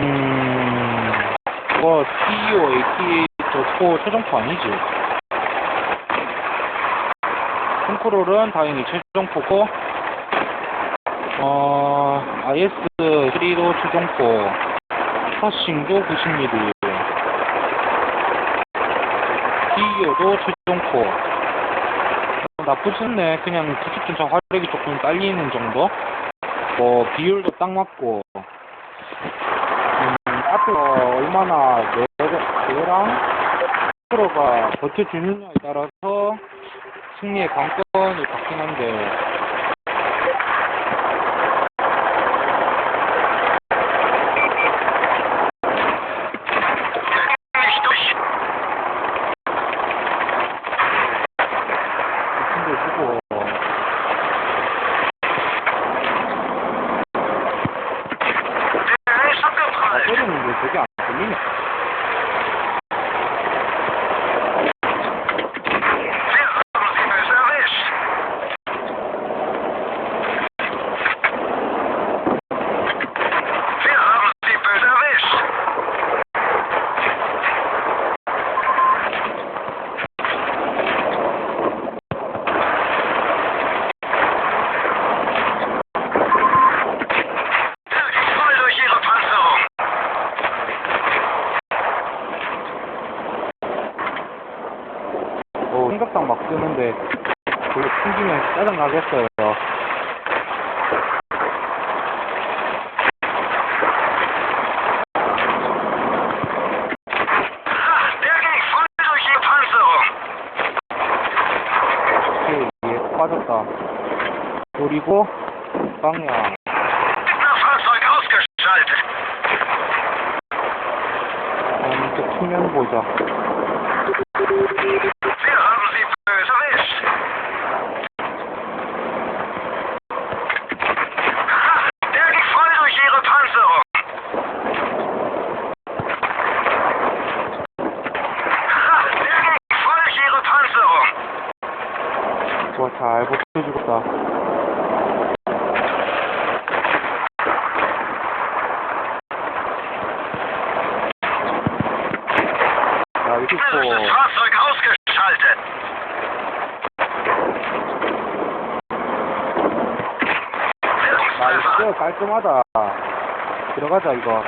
음, 이거 CEO, AT, 저코 최종포 아니지? 컨트롤은 당연히 최종포고, 어, IS3도 최종포, 파싱도 90mm, CEO도 최종포. 나쁘지 않네. 그냥 구축전차 화력이 조금 딸리는 정도? 뭐, 비율도 딱 맞고, 음, 앞에서 얼마나 내, 내랑 프로가 버텨주느냐에 따라서 승리의 관건이 바뀌긴 한데, Nicht durch. 이 친구 주고, Der ist 아, abgeprallt. 때리 쓰는데, 별로 튕기면 짜증나겠어요. 얘 빠졌다. 그리고, 방향. 음, 저 측면 보자. 자, Gegnerisches 24. Fahrzeug ausgeschaltet. Wirkungstreffer. 나이스, 깔끔하다. 들어가자, 이거.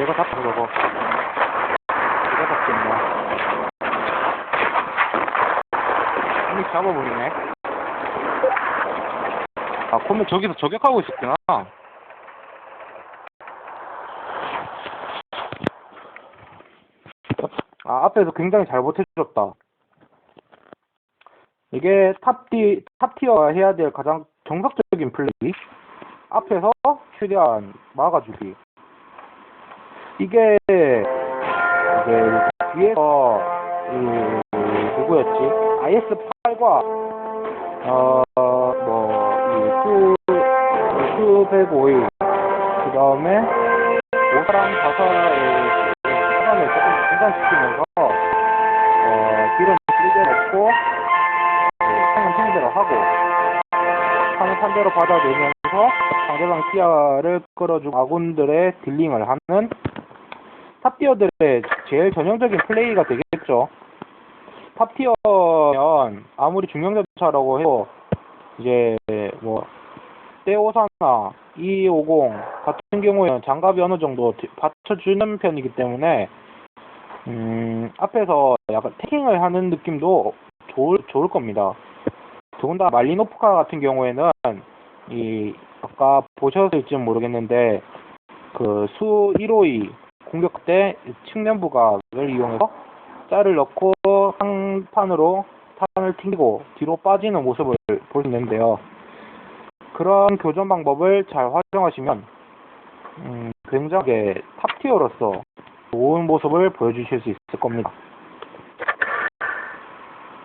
내가 잡고 저거. 내가 잡겠냐. 이미 잡아버리네. 아, 그러면 저기서 저격하고 있었구나. 아, 앞에서 굉장히 잘 버텨줬다. 이게 탑티, 탑티어가 해야 될 가장 정석적인 플레이. 앞에서 최대한 막아주기. 이게 이제 뒤에서 그 누구였지? IS8과 어뭐이수 수 105일 그 다음에 오사랑 가사의 사람을 조금 중단시키면서 어 길은 길게 넣고 창은 창대로 하고 창은 탄대로 받아내면서 상대방 시야를 끌어주고 아군들의 딜링을 하는 탑티어들의 제일 전형적인 플레이가 되겠죠. 탑티어면 아무리 중형자차라고 해도 이제 뭐 떼오사나 250 같은 경우에는 장갑이 어느 정도 뒤- 받쳐주는 편이기 때문에 음 앞에서 약간 태킹을 하는 느낌도 좋을 좋을 겁니다. 더군다나 말리노프카 같은 경우에는 이 아까 보셨을지 모르겠는데 그 수152 공격 때 측면 부각을 이용해서 짤을 넣고 상판으로 탄을 튕기고 뒤로 빠지는 모습을 볼 수 있는데요. 그런 교전 방법을 잘 활용하시면 음, 굉장히 탑티어로서 좋은 모습을 보여주실 수 있을 겁니다.